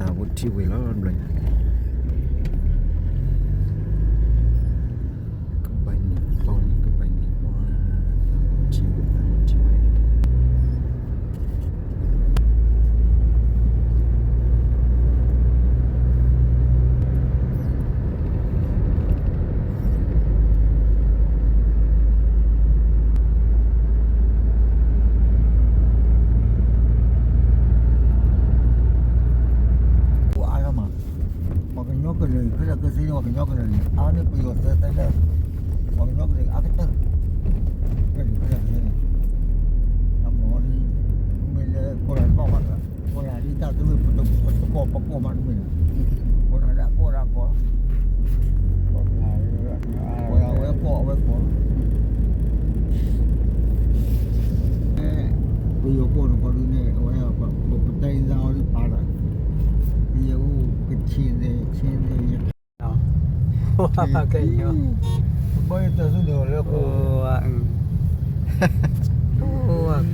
တာဝတီဝေလောဘလကပိုင်ပေါင်းကပိုင်ဝါချီဝေတာဝတီဝေ ကိုအားရမှာမ ကညောကလေးခရကစီမကညောကလေးအားနေပြီးတော့တဲ့တဲ့မကညောကလေးအားတဲ့ကလေးခရကလေးအမော်လီမင်းလေကိုရပေါ့ပါကိုရဒီတာသူ့ပတ်တော့ပေါ့ပေါ့ပေါ့မှမင်းကိုရတာကိုရပေါ့ကိုရဝဲပေါ့ဝဲပေါ့အဲဘီယိုပေါ်တော့ဒီနေ့ဝဲပေါ့ပတိုင်စားလို့ပါလာဒီယိုကချင်းနေချင်းနေရ Wah, kayaknya. Bayar tak sudah lah. cola Wah.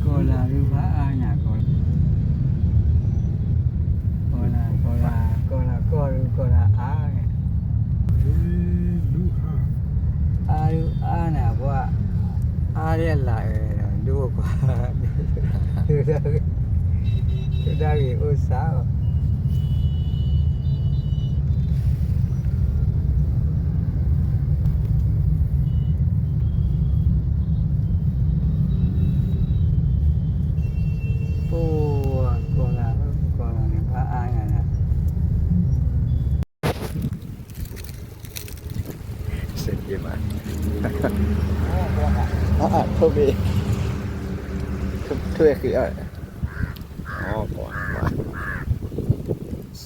Kau lah rumah cola, cola, cola lah, cola lah, kau lah, kau lah, kau lah. Ah. Ayu, ana buat. Ada lah, dua kau. Sudah, sudah usaha.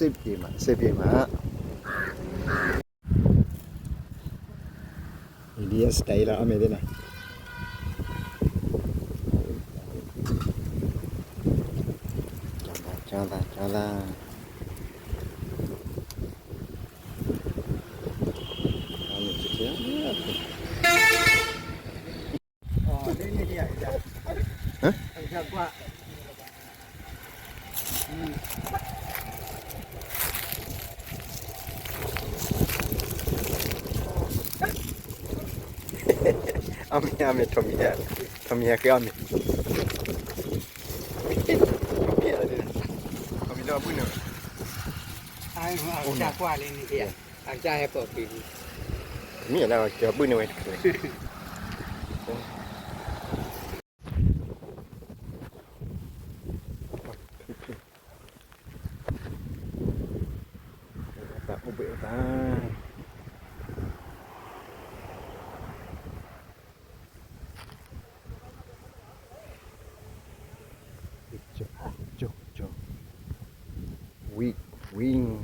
save game mak save game mak ini ya style lah na Jalan, jalan, jalan. အမေအမေထမီယာထမီယာကအမေထမီယာလေထမီတော့ဘူးနော် Ai mau bisa kuat ini dia. Aja ya kok ini. မီယာတော့ကြောဘူးနော်တာဥပေတာကျကျကျဝီဝင်း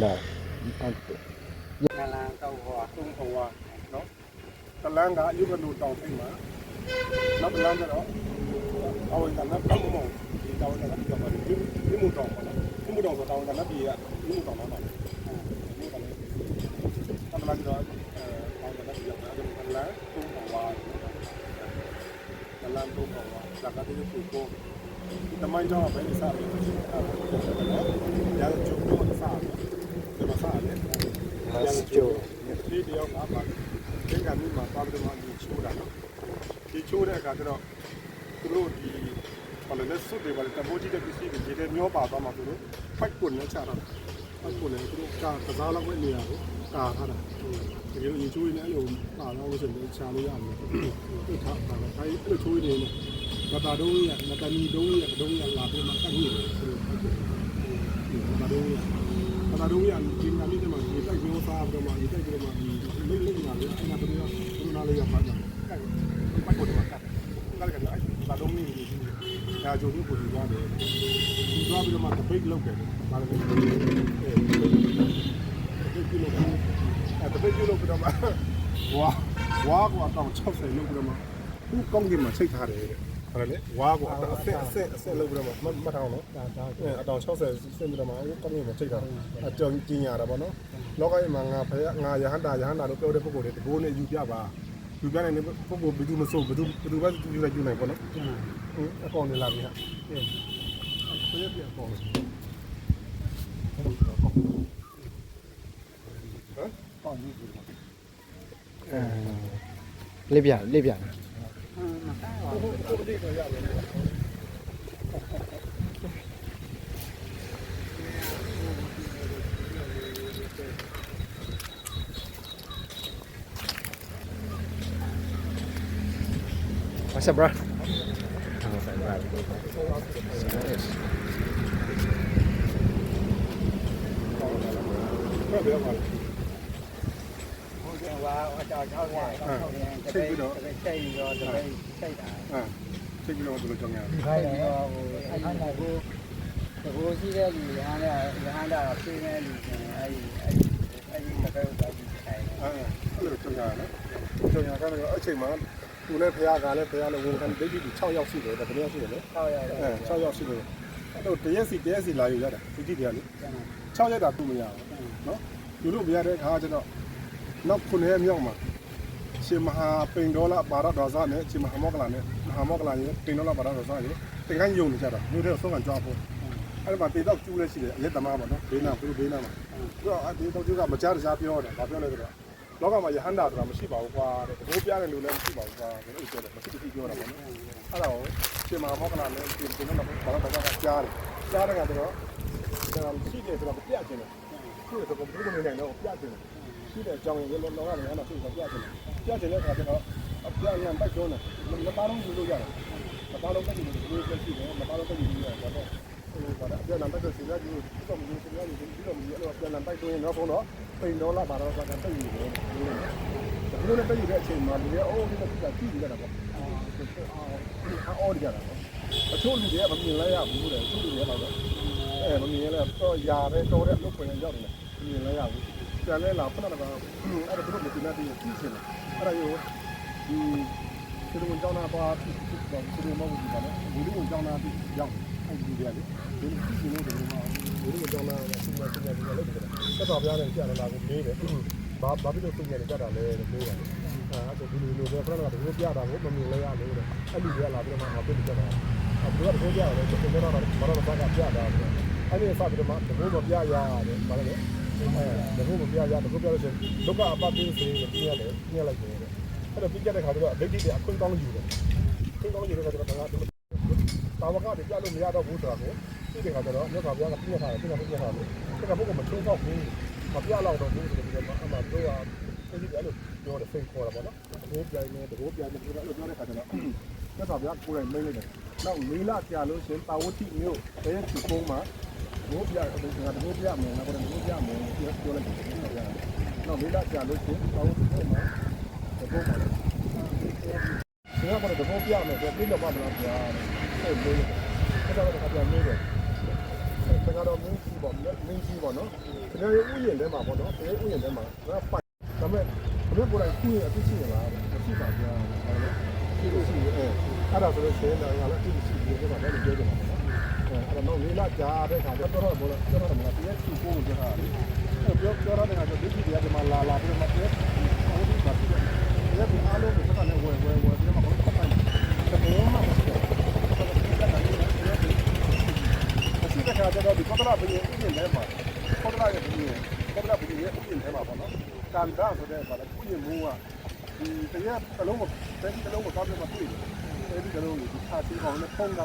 là ăn Kalau kau kuat. သုံးခေါ်ဝါနော်တ လန်းကရုပ်ကလူတောင်ထိတ်မှာနောက်တလန်းကျတော့အဝိဇ္ဇာနဲ့ပတ်မမောဒီတောင်ကလည်းပြောပါလိမ့်ဒီမှုတောင်ပါလားဒီမှုတောင်ဆိုတောင်ကလည်းပြည်ကဒီမှုတောင်မှာပါဒီကလည်းတလန်းကျတော့အဲတောင်ကလည်းပြောတာတလန်းသုံးခေါ်ဝါတလန်းသုံးခေါ်ဝါဇာကတိကိုကိုတမိုင်းကြောင့်ပဲနေစားတယ်နော်ရာကျုပ်တို့စားတယ်ဒီမှာစားတယ် masjo ဒီတယောက်ကပါ သင်္ကန်းမိမှာပါပြီးတော့ဒီချိုးတာနော်ဒီချိုးတဲ့အခါကျတော့သူတို့ဒီဘာလဲလဲစွတ်တွေဘာလဲတမိုးကြီးတဲ့ပစ္စည်းတွေဒီတဲ့မျောပါသွားမှသူတို့ဖိုက်ကွန်နဲ့ချတာဖိုက်ကွန်နဲ့သူတို့ကာကစားလောက်ပဲနေရကိုကာထားတာတကယ်လို့ဒီချိုးနေအဲ့လိုပါတော့ဆိုရင်ချာလို့ရမယ်သူထားပါတော့အဲအဲ့လိုချိုးနေနေမတာတော့ရမတမီတော့ရတော့ရလာပြီးမှတက်နေတယ်သူတို့မတာတော့ရ ပနာတော့ရဒီနာမည်တည်းမှာဒီတိုက်မျိုးစားပြီးတော့မှဒီတိုက်ပြီးတော့မှဒီလိမ့်လိမ့်လာလို့အဲ့ဒါတည်းကဘုရားလေးရပါကြတယ်။ပတ်ပေါ်တော့ကတ်။ကားကလည်းအဲ့ဒါတော့မင်းကြီး။ဒါကြိုးကိုပူသွားတယ်။ဒီသွားပြီးတော့မှတပိတ်လောက်တယ်။ဒါလည်းအဲ့ဒီကိလိုအဲ့တပိတ်ကိလိုပြီးတော့မှဝါဝါကွာတော့60လောက်ပြီးတော့မှသူ့ကောင်းကင်မှာချိန်ထားတယ်တဲ့ ဟုတ်လေဝါကအဆက်အဆက်အဆက်လုပ်ပြီးတော့မှမှတ်ထားအောင်နော်ဒါဒါအဲအတောင်60စင်ပြီးတော့မှကောင်းကင်မှာချိန်တာအကြောင်းကျင်ရတာပေါ့နော်လောကကြီးမှာငါဖရငါယဟန္တာယဟန္တာလို့ပြောတဲ့ပုဂ္ဂိုလ်တွေတကိုးနဲ့ယူပြပါယူပြနိုင်တဲ့ပုဂ္ဂိုလ်ဘယ်သူမဆိုဘယ်သူဘယ်သူပဲယူလိုက်ယူနိုင်ပေါ့နော်အကောင်နေလာပြီဟာဘယ်ပြအကောင်လဲဟမ်ကောင်းပြီလစ်ပြလစ်ပြကိုယ်တည်းကရမယ် What's up, bro? ဘယ်ပြောမှာလဲဟိုကဝါ အကြောက်ကြောက်ရအောင်တယ်တပည့်တပည့်စိတ်ရောတပည့်စိတ်တာအာချိန်ပြီးတော့ဘယ်လိုကြောင်းရလဲဒီခိုင်းတယ်ဟိုအဲ့ဒါကိုတကူရှိတဲ့လူရဟန်းတဲ့ရဟန်းတာပြေးနေလူချင်းအဲ့ဒီအဲ့ဒီအဲ့ဒီတပည့်တော့ဒီခိုင်းတယ်အာအဲ့လိုကြောင်းရနော်ကြောင်းရကတော့အချိန်မှာသူနဲ့ဖခင်ကလည်းဖခင်လည်းဝန်ခံဒိဋ္ဌိ6ယောက်ရှိတယ်တကယ်ရှိတယ်နော်ဆောက်ရတယ်အဲ6ယောက်ရှိတယ်အဲ့တော့တရက်စီတရက်စီလာယူရတာဒီတိတရားလေ6ရက်တာသူ့မရဘူးနော်ယူလို့မရတဲ့အခါကျတော့ နောက်ခုနှစ်မြောက်မှာရှင်မဟာပိန်ဒေါလာဘာရဒေါ်ဇာနဲ့ရှင်မဟာမောကလာနဲ့မဟာမောကလာရဲ့ပိန်ဒေါလာဘာရဒေါ်ဇာရဲ့တင်ကိုင်းယုံနေကြတာမြို့ထဲဆုံးကန်ကြွားဖို့အဲ့ဒီမှာတေတော့ကျူးလဲရှိတယ်အရက်သမားပေါ့နော်ဘေးနာဘေးဘေးနာမှာသူကအဲ့ဒီတော့ကျူးကမကြားတကြားပြောတယ်ဘာပြောလဲဆိုတော့လောကမှာယဟန္တာဆိုတာမရှိပါဘူးကွာတဲ့ဘိုးပြတဲ့လူလည်းမရှိပါဘူးကွာဘယ်လိုပြောလဲမရှိဘူးပြောတာပေါ့နော်အဲ့ဒါကိုရှင်မမောကနာနဲ့ပြင်ပြင်တော့ဘာလို့ဘာသာကကြားတယ်ကြားတဲ့ကတော့ဒါရှိတယ်ဆိုတော့ပြတ်ကျင်တယ်ရှိတယ်ဆိုတော့ဘယ်လိုနေနိုင်တော့ပြတ်ကျင်တယ် ရှိတယ်ကြောင်ရင်လောလောကလည်းအဲ့ဒါရှိတယ်ပြတ်ကျင်တယ်ပြတ်ကျင်တဲ့အခါကျတော့အပြတ်ရန်တိုက်ကျွန်းတယ်မပါလုံးယူလို့ရတယ်မပါလုံးတက်ယူလို့ဒီလိုရှိတယ်မပါလုံးတက်ယူလို့ရတယ်တော့ဟိုကတော့အပြတ်လမ်းတိုက်တဲ့စီရကြီးတော့မယူစီရကြီးဒီတော့မယူအဲ့တော့ပြန်လမ်းတိုက်ကျွန်းရင်နောက်ဆုံးတော့ပိန်ဒေါ်လာဘာတော့ကတက်ယူတယ်ဒီလိုနဲ့တက်ယူတဲ့အချိန်မှာဒီကအိုးဒီကကြည့်ကြတာပေါ့အော်ဒီကြတာပေါ့အချို့လူတွေကမမြင်လဲရဘူးတဲ့အချို့လူတွေကတော့အဲမမြင်လဲတော့ຢာပဲတော်တဲ့လုပ်ခွင့်ရောက်နေတယ်မမြင်လဲရဘူး ကျန်လဲလာဖက်တော့အဲ့ဒါသူတို့မတင်တဲ့တည်းကြည့်ချင်တယ်အဲ့ဒါရောဒီသူတို့ကြောင်းနာပါသူတို့မဟုတ်ဘူးကွာနော်ဒီလိုကြောင်းနာပြီးရောက်အဲ့ဒီတွေလေဒီကြည့်နေတယ်မှာဒီလိုကြောင်းနာသူကသူကဒီလိုလုပ်တယ်ဆက်တော်ပြားနဲ့ကြာလာကိုမေးတယ်ဘာဘာဖြစ်လို့သူငယ်နေကြတာလဲလို့မေးတယ်အဲ့ဒါဒီလိုလိုပဲခဏခဏဒီလိုပြတာကိုမမြင်လဲရလို့တဲ့အဲ့လူတွေကလာပြီးတော့မှပြစ်ကြတာအခုကတကယ်ကြရတယ်ကျွန်တော်ကတော့ဘာလို့ဘာကပြတာလဲအဲ့ဒီစပြီးတော့မှတကူမပြရရတယ်ဘာလဲ အဲတကူမပြရတကူပြလို့ရှိရင်ဒုက္ခအပတ်သေးစေပြရတယ်ပြလိုက်တယ်အဲ့တော့ပြကြတဲ့ခါကျတော့ဒိဋ္ဌိတွေအခွင့်ကောင်းယူတယ်ခွင့်ကောင်းယူတဲ့ခါကျတော့ဘာကတာဝကတွေပြလို့မရတော့ဘူးဆိုတာကိုသိတဲ့ခါကျတော့မြတ်စွာဘုရားကပြထားတယ်ပြထားပြထားတယ်အဲ့ဒါဘုကမချုံတော့ဘူးမပြတော့တော့ဘူးဆိုပြီးတော့အမှတို့ကအဲ့ဒီအဲ့လိုပြောတယ်စိတ်ခေါ်တာပေါ့နော်တကူပြိုင်နေတကူပြိုင်နေပြောတဲ့ပြောတဲ့ခါကျတော့မြတ်စွာဘုရားကိုယ်တိုင်မိတ်လိုက်တယ်နောက်လေးလကြာလို့ရှင်ပါဝတိမျိုးဘယ်သူကုန်းမှာ ဘိုးပြတယ်ကဘိုးပြမယ်နော်ဘိုးပြမယ်ပြောပြောလိုက်တယ်နောက်လေးလကြာလို့ရှင်ပါဝတိမျိုးမှာတကူမှာဒီကတော့တကူပြမယ်ဆိုပြီးတော့မှမလားဗျာအဲ့လိုအဲ့ဒါကတော့ပြန်နေတယ်တကတော့မင်းကြီးပေါ့မင်းကြီးပေါ့နော်တကယ်ဥယျာဉ်ထဲမှာပေါ့နော်တကယ်ဥယျာဉ်ထဲမှာငါပိုက်ဒါပေမဲ့ဘယ်ကိုယ်တိုင်ခုရင်အသိရှိရလားမရှိပါဗျာဟုတ်လားရှိလို့ရှိရဲ့အဲ့ဒါဆိုလို့ရှိရင်တော့ငါလည်းအသိရှိပြီးတော့လည်းပြောကြမှာပေါ့နော် အဲ့ဒါတော့လေးလာကြာတဲ့ခါကျတော့တော့ဘောလားကျတော့မလားတကယ်ရှိဖို့ပြောတာအဲ့ပြောပြောရတဲ့ခါကျဒီဒီကမှလာလာပြီးမှပြောဟိုဒီပါပြတယ်ဒီအားလုံးကိုစကားနဲ့ဝယ်ဝယ်ဝယ်ပြီးမှဘာလို့ပတ်တိုင်းတကယ်မှမရှိတော့မရှိတဲ့ခါကျတော့ဒီကောတလာဘင်းဥယျာဉ်ထဲမှာကောတလာရဲ့ဘင်းကောတလာဘင်းရဲ့ဥယျာဉ်ထဲမှာပေါ့နော်ကန်တာဆိုတဲ့ဘာလဲဥယျာဉ်မူးကဒီတရားတလုံးကိုတဲ့တလုံးကိုတောက်ပြမှာတွေ့တယ်အဲဒီတလုံးကိုဒီခါတီကောင်နဲ့ဖုံးတာ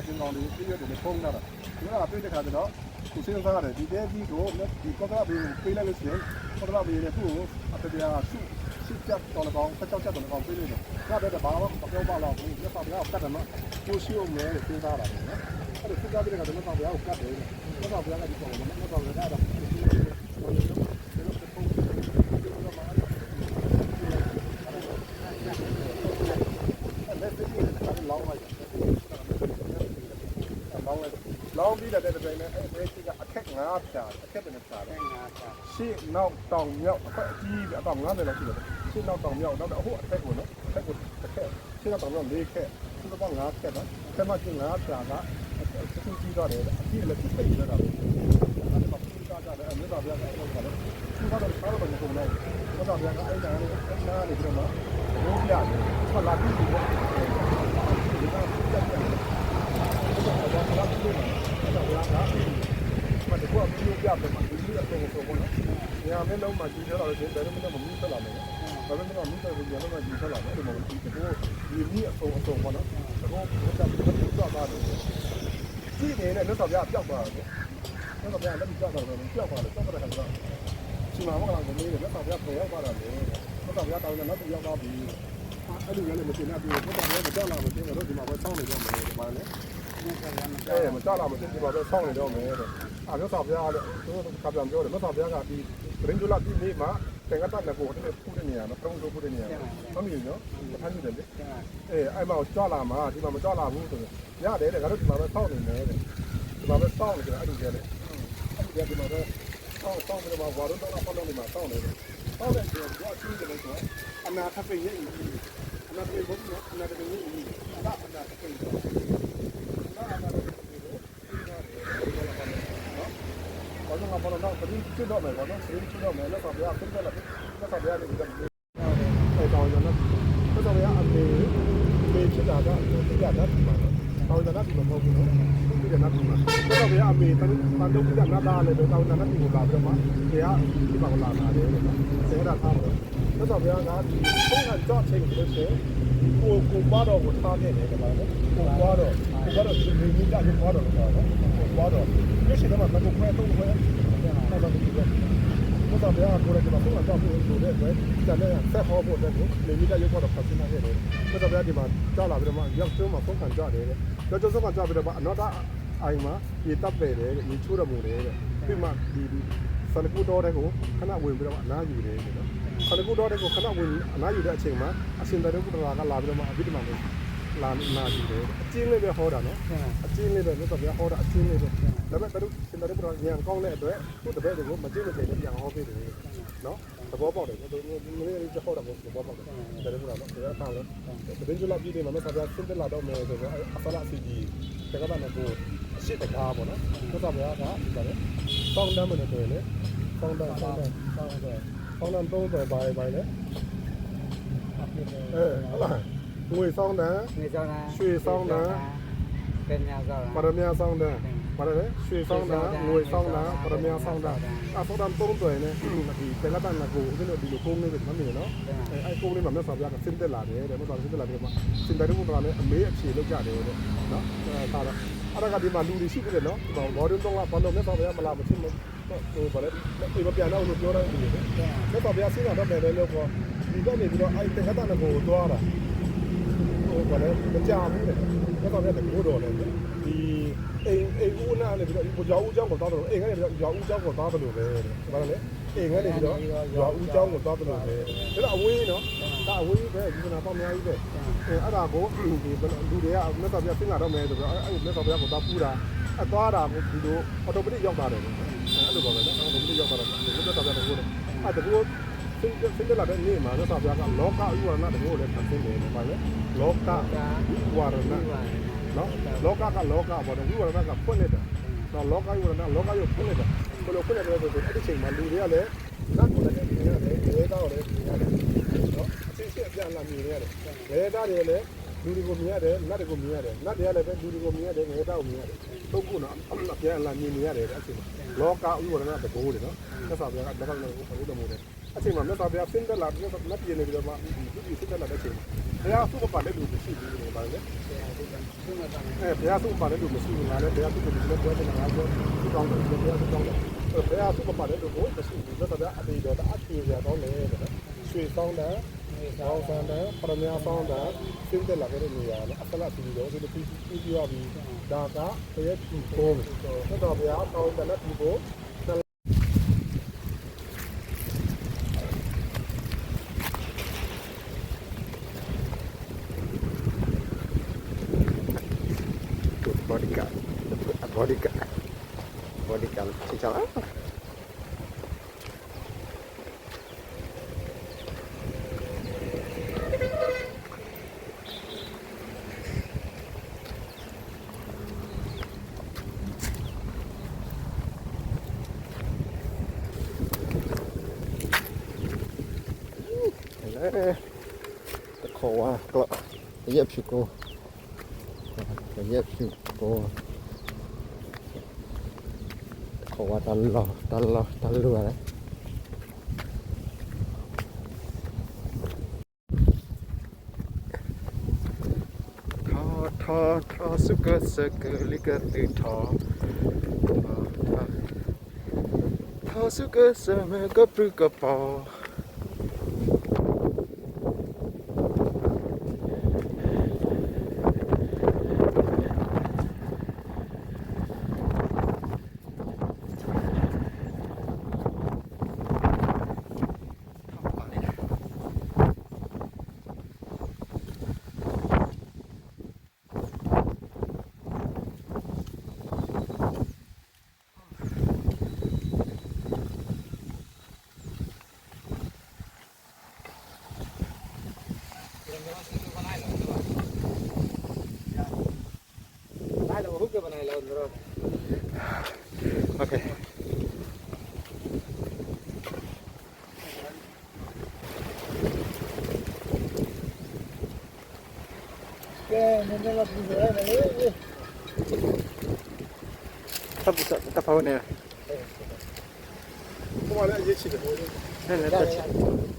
အချင်းကောင်တွေပြည့်ရတယ်နဲ့ဖုံးတာဒါကတွေ့တဲ့ခါကျတော့ကိုစဉ်းစားရတယ်ဒီတဲကြီးကိုဒီကောတလာဘင်းကိုပေးလိုက်လို့ရှိရင်ကောတလာဘင်းရဲ့သူ့ကိုအတတရားစုစစ်ချက်တော်လည်းကောင်းဆက်ချက်ချက်တော်လည်းကောင်းပေးလို့ဒါပဲဘာမှမပြောပါတော့ဘူးလက်ပါပြောကတ်တယ်နော်ကိုရှိအောင်လဲစဉ်းစားတာနော်အဲ့ဒါစဉ်းစားတဲ့ခါကျတော့ဘာပြောကတ်တယ်လက်ပါပြောကဒီကောင်နော်လက်ပါပြောကတော့ လက်သိနေတယ်လောင်းလိုက်လောင်းလိုက်လောင်း ပြီးတာတဲ့တိုင်းနဲ့အဲ့ဒီရှိကအခက်ငါးဖြာအခက်တယ်ဖြာတယ်ငါးဖြာရှေ့နောက်တောင်မြောက်အဖက်အကြီးအပေါင်းငါးတယ်လောက်ရှိတယ်ရှေ့နောက်တောင်မြောက်နောက်တော့ဟိုအခက်ကိုနော်အခက်ကိုအခက်ရှေ့နောက်တောင်မြောက်လေးခက်သူကငါးခက်တော့ခက်မှရှေ့ငါးဖြာကအခက်သူကြီးတော့တယ်အကြီးလည်းသူပိတ်ရတာပဲအဲ့ဒါကပူတာကြတယ်အမေတော်ပြရတယ်ဟုတ်တယ်သူကတော့ဘာလို့မကုန်လဲဘာသာပြန်ကအဲ့ဒါလည်းအဲ့ဒါလည်းပြောမှာရိုးပြတယ်ဆက်လာပြီးပေါ့ဒီကပြတ်ပြတ်ဘာသာပြန် မတကွာမျိုးပြတယ်မှာဒီလိုအဆုံးဆုံးပေါ့နော်။ညာမဲလုံးမှာကြည့်ရတော့တယ်ဘယ်လိုမှမမြင်ဆက်လာမယ်။ဘာလို့လဲမမြင်ဆက်ဘူးညာလုံးမှာကြည့်ဆက်လာတယ်ဒီမှာဒီကတော့ဒီနည်းအဆုံးအဆုံးပေါ့နော်။တော့ဘုရားပြတ်သွားတာတယ်။ကြည့်နေတဲ့လက်တော်ပြပျောက်သွားတယ်။လက်တော်ပြလက်ပျောက်သွားတယ်ပျောက်သွားတယ်ပျောက်သွားတယ်ကတော့ဒီမှာမကလာကိုမေးတယ်လက်တော်ပြပေါ်ရောက်သွားတယ်လက်တော်ပြတောင်းတယ်နောက်ရောက်သွားပြီ။အဲ့ဒီကလည်းမတင်ရဘူးလက်တော်ပြမကြောက်လာမတင်တော့ဒီမှာပဲစောင်းနေကြမယ်ဒီမှာလည်း အဲမကြောက်လာမသိဒီမှာပဲဆောင်းနေတော့မယ်တဲ့အာမြတ်စွာဘုရားလည်းသူတို့ကပြန်ပြောတယ်မြတ်စွာဘုရားကဒီပရင်ဒူလာဒီနေ့မှာတန်ခါတက်တဲ့ကိုတည်းဖူးတဲ့နေရာနော်တုံးလို့ဖူးတဲ့နေရာမမြင်နော်မဖမ်းနေတယ်လေအဲအဲ့မှာကြောက်လာမှာဒီမှာမကြောက်လာဘူးဆိုရင်ရတယ်တဲ့ငါတို့ဒီမှာပဲဆောင်းနေမယ်တဲ့ဒီမှာပဲဆောင်းနေကြအဲ့ဒီကျလေအဲ့ဒီကျဒီမှာပဲဆောင်းဆောင်းပြီးတော့ဝါရုံတော့ဖောက်လို့နေမှာဆောင်းနေတယ်ဆောင်းတဲ့ကျတော့အချင်းတွေဆိုအနာထပ်ပိတ်ရဲ့အနာထပ်ပိတ်ဘုရားအနာထပ်ပိတ်ရဲ့အနာအနာထပ်ပိတ်ဘာလို့ ငါဘာလို့တော့ပြင်ချတော့မယ်ဘာလို့ပြင်ချတော့မယ်လဲဆိုတော့ပြင်တယ်လားလဲဆိုတော့လည်းဒီကအဲတောင်းရနော်ဆိုတော့ရအမေမေချတာကတိရတာဒီမှာတောင်းရတာဒီမှာမဟုတ်ဘူးနော် ဒီကနေ့ဒီမှာဆိုတော့ရအမေတန်တန်တော့ဒီကနာလာလေတောင်းရတာဒီကိုလာပြီးတော့မှတရားဒီမှာလာတာလေဆဲတာသားတော့ဆိုတော့ရကဒီဘုန်းကတော့ချိန်လို့ဆိုကိုကိုပါတော့ကိုထားခဲ့တယ်ဒီမှာနော်ကိုပါတော့ကိုပါတော့ဒီမိမိကကိုပါတော့တော့ကိုပါတော့ဒီရှိတော့မှကိုခွဲတော့ခွဲတော့တော့ဒီက ဘုရားဗျာကိုလည်းဒီမှာဘုရားကြောက်ဖို့ဆိုတဲ့အတွက်တန်တဲ့ဆက်ဟောဖို့အတွက်ကိုမိမိကရုပ်ကတော့ဖတ်နေခဲ့တယ်ဘုရားဗျာဒီမှာကြောက်လာပြီးတော့မှရောက်ကျုံးမှာဖုန်းခံကြတယ်တဲ့ကြောက်ကျုံးဆုံးခံကြပြီးတော့မှအနောတာအိုင်မှာရေတပ်ပဲတယ်ရေချိုးရမှုတယ်တဲ့ပြီးမှဒီဒီဆလကူတော်တဲ့ကိုခဏဝင်ပြီးတော့အနားယူတယ်တဲ့နော်ဆလကူတော်တဲ့ကိုခဏဝင်အနားယူတဲ့အချိန်မှာအရှင်တော်ကုတရာကလာပြီးတော့မှအဘိဓမ္မာကိုလာနာယူတယ်အကျဉ်းလေးပဲဟောတာနော်အကျဉ်းလေးပဲမြတ်စွာဘုရားဟောတာအကျဉ်းလေးပဲ ဒါပေမဲ့တို့စင်တာတို့ညံကောင်းတဲ့အတွက်ကိုတပည့်တွေကိုမကြည့်မကြည့်နဲ့ပြန်ဟောပေးတယ်နော်သဘောပေါက်တယ်တို့ဒီလိုလေးချက်ဟောတာပေါ့သဘောပေါက်တယ်ဒါလည်းမလားဒါလည်းပါလို့တပည့်ကျလာပြည်နေမှာမဆက်ပြဆင်းသက်လာတော့မယ်ဆိုတော့အဖလာစီဒီတက္ကသိုလ်ကိုအရှိတကားပေါ့နော်ကိုယ်တော်များကဒီပါလေပေါင်းတမ်းမလို့တွေ့လေပေါင်းတမ်းပေါင်းတမ်းပေါင်းတမ်းပေါင်းတမ်းသုံးတယ်ပါလေပါလေအဲဟုတ်လားငွေဆောင်တန်းငွေဆောင်တန်းရွှေဆောင်တန်းပညာဆောင်တန်းပရမညာဆောင်တန်း ပါတယ်လေရွှေဆောင်တန်းငွေဆောင်တန်းပါရမီယာဆောင်တန်းအဆောတန်းသုံးတယ်နဲ့ဒီတက္ကသနာကိုဒီလိုဒီလိုပုံလေးပဲမမြင်နော်အဲအဲပုံလေးမှာမြတ်စွာဘုရားကစင်တက်လာတယ်တဲ့မြတ်စွာဘုရားစင်တက်လာတယ်မှာစင်တယ်ဘုရားလည်းအမေးအဖြေလောက်ကြတယ်တဲ့နော်အဲဒါတော့အဲ့ဒါကဒီမှာလူတွေရှိတယ်နော်ဒီမှာဘော်ဒင်းတော့ဘာလို့မြတ်စွာဘုရားမလာမချင်းမဟိုဗလဲဒီမပြန်တော့လို့ပြောရတယ်မြတ်စွာဘုရားဆင်းလာတော့တယ်လို့ပြောဒီကနေပြီးတော့အဲ့တက္ကသနာကိုသွားတာဟိုဗလဲမကြဘူးတဲ့မြတ်စွာဘုရားတကူတော်တယ်ဒီ အိမ်အိမ်ဦးနာနဲ့ပြီးတော့ဒီကြောင်ဦးကျောင်းကိုသွားတယ်အိမ်ကနေပြီးတော့ကြောင်ဦးကျောင်းကိုသွားတယ်လို့ပဲတဲ့ဘာလဲအိမ်ကနေပြီးတော့ကြောင်ဦးကျောင်းကိုသွားတယ်လို့ပဲဒါတော့အဝေးနော်ဒါအဝေးပဲဒီကနာပေါ့အများကြီးပဲအဲအဲ့ဒါကိုဒီလူတွေကမြတ်စွာဘုရားဆင်းလာတော့မယ်ဆိုတော့အဲ့မြတ်စွာဘုရားကိုသွားပူတာအသွားတာကိုဒီလိုအော်တိုမက်ရောက်တာတယ်အဲ့လိုပါပဲနော်အော်တိုမက်ရောက်တာတယ်မြတ်စွာဘုရားတကူတယ်အဲ့တကူစင်စင်တက်လာတဲ့နေ့မှာမြတ်စွာဘုရားကလောကဥဝရဏတကူလည်းဖတ်သိတယ်ဘာလဲလောကဥဝရဏ နော်လောကကလောကပေါ့နော်ဝိဝရဏကဖွင့်နေတာနော်လောကဝိဝရဏလောကရုပ်ဖွင့်နေတာဘယ်လိုဖွင့်နေတယ်ဆိုတော့အဲ့ဒီချိန်မှာလူတွေကလည်းနတ်ကိုလည်းမြင်ရတယ်ဒေတာကိုလည်းမြင်ရတယ်နော်အချင်းချင်းအပြန်လာမြင်ရတယ်ဒေတာတွေလည်းလူတွေကိုမြင်ရတယ်နတ်တွေကိုမြင်ရတယ်နတ်တွေကလည်းပဲလူတွေကိုမြင်ရတယ်ငေတာကိုမြင်ရတယ်သုံးခုနော်အပြန်လာမြင်နေရတယ်အဲ့ဒီမှာလောကဝိဝရဏတကိုးတယ်နော်သက်သာပြန်ကလောကလည်းကိုဘုရားမို့တယ် အဲ့ဒီမှာမြတ်စွာဘုရားဆင်းသက်လာပြီးတော့နတ်ပြည်နေပြီးတော့မှဒီဒီဆင်းသက်လာတဲ့ချိန်ဘုရားသူ့ဘပါတဲ့လူမရှိဘူးလို့ပါလေအဲဘုရားစုပါတဲ့လူမရှိဘူးငါလည်းဘုရားစုကိုလည်းပြောတယ်ငါပြောသူကောင်းတယ်ဘုရားစုကောင်းတယ်အဲဘုရားစုပါတဲ့လူကိုမရှိဘူးသက်သက်အတေတော်တအချေရတော့လေတဲ့ရွှေဆောင်တယ်ဆောင်းဆန်တယ်ပရမယာဆောင်တယ်စင်းတယ်လာခဲ့တဲ့နေရာနဲ့အပလစီတော့ဒီလိုပြီးပြီးပြပြီးဒါကဘုရားစုကိုသက်တော်ဘုရားတောင်းတယ်လက်ဒီကို bodyguard. A bodyguard. Bodyguard. Chị chào lắm. The cool, uh, look, the yep, you go. อย่างสิโอ้เขาว่าตันหลอตันหลอตันรัวนะทอทอสุกัสกลิกตื่ทอทอสุกัสเมกปรึกปอ 来喽，呼气不来喽，来喽。OK。OK，慢慢来，不急，慢慢来。他不走，他跑呢。我俩一起的，我俩。来来，再见。